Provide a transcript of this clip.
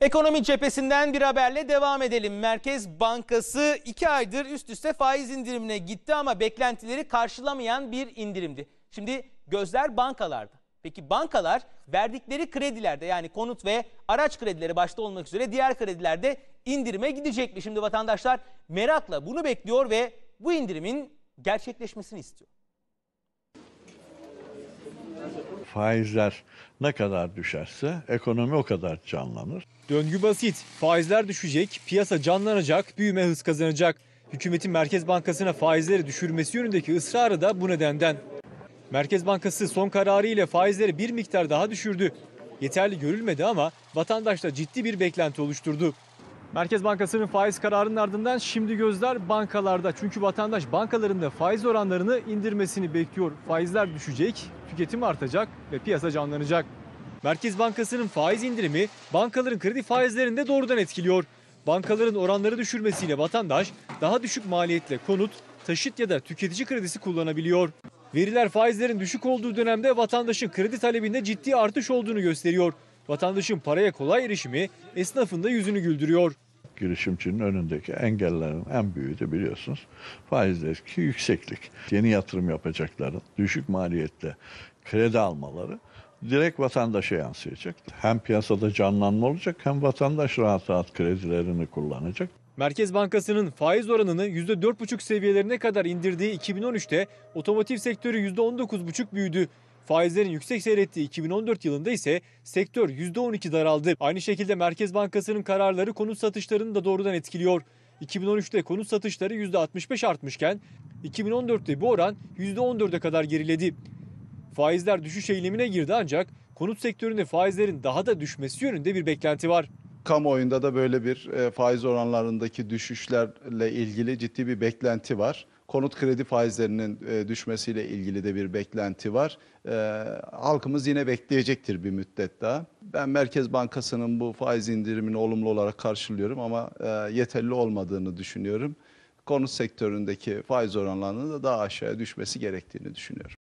Ekonomi cephesinden bir haberle devam edelim. Merkez Bankası 2 aydır üst üste faiz indirimine gitti ama beklentileri karşılamayan bir indirimdi. Şimdi gözler bankalarda. Peki bankalar verdikleri kredilerde yani konut ve araç kredileri başta olmak üzere diğer kredilerde indirime gidecek mi? Şimdi vatandaşlar merakla bunu bekliyor ve bu indirimin gerçekleşmesini istiyor. Faizler ne kadar düşerse ekonomi o kadar canlanır. Döngü basit. Faizler düşecek, piyasa canlanacak, büyüme hız kazanacak. Hükümetin Merkez Bankası'na faizleri düşürmesi yönündeki ısrarı da bu nedenden. Merkez Bankası son kararı ile faizleri bir miktar daha düşürdü. Yeterli görülmedi ama vatandaşta ciddi bir beklenti oluşturdu. Merkez Bankası'nın faiz kararının ardından şimdi gözler bankalarda. Çünkü vatandaş bankaların da faiz oranlarını indirmesini bekliyor. Faizler düşecek, tüketim artacak ve piyasa canlanacak. Merkez Bankası'nın faiz indirimi bankaların kredi faizlerini de doğrudan etkiliyor. Bankaların oranları düşürmesiyle vatandaş daha düşük maliyetle konut, taşıt ya da tüketici kredisi kullanabiliyor. Veriler faizlerin düşük olduğu dönemde vatandaşın kredi talebinde ciddi artış olduğunu gösteriyor. Vatandaşın paraya kolay erişimi esnafın da yüzünü güldürüyor. Girişimcinin önündeki engellerin en büyüğü de biliyorsunuz faizdeki yükseklik. Yeni yatırım yapacakların düşük maliyette kredi almaları direkt vatandaşa yansıyacak. Hem piyasada canlanma olacak hem vatandaş rahat rahat kredilerini kullanacak. Merkez Bankası'nın faiz oranını %4,5 seviyelerine kadar indirdiği 2013'te otomotiv sektörü %19,5 büyüdü. Faizlerin yüksek seyrettiği 2014 yılında ise sektör %12 daraldı. Aynı şekilde Merkez Bankası'nın kararları konut satışlarını da doğrudan etkiliyor. 2013'te konut satışları %65 artmışken 2014'te bu oran %14'e kadar geriledi. Faizler düşüş eğilimine girdi ancak konut sektöründe faizlerin daha da düşmesi yönünde bir beklenti var. Kamuoyunda da böyle bir e, faiz oranlarındaki düşüşlerle ilgili ciddi bir beklenti var. Konut kredi faizlerinin e, düşmesiyle ilgili de bir beklenti var. E, halkımız yine bekleyecektir bir müddet daha. Ben Merkez Bankası'nın bu faiz indirimini olumlu olarak karşılıyorum ama e, yeterli olmadığını düşünüyorum. Konut sektöründeki faiz oranlarının da daha aşağıya düşmesi gerektiğini düşünüyorum.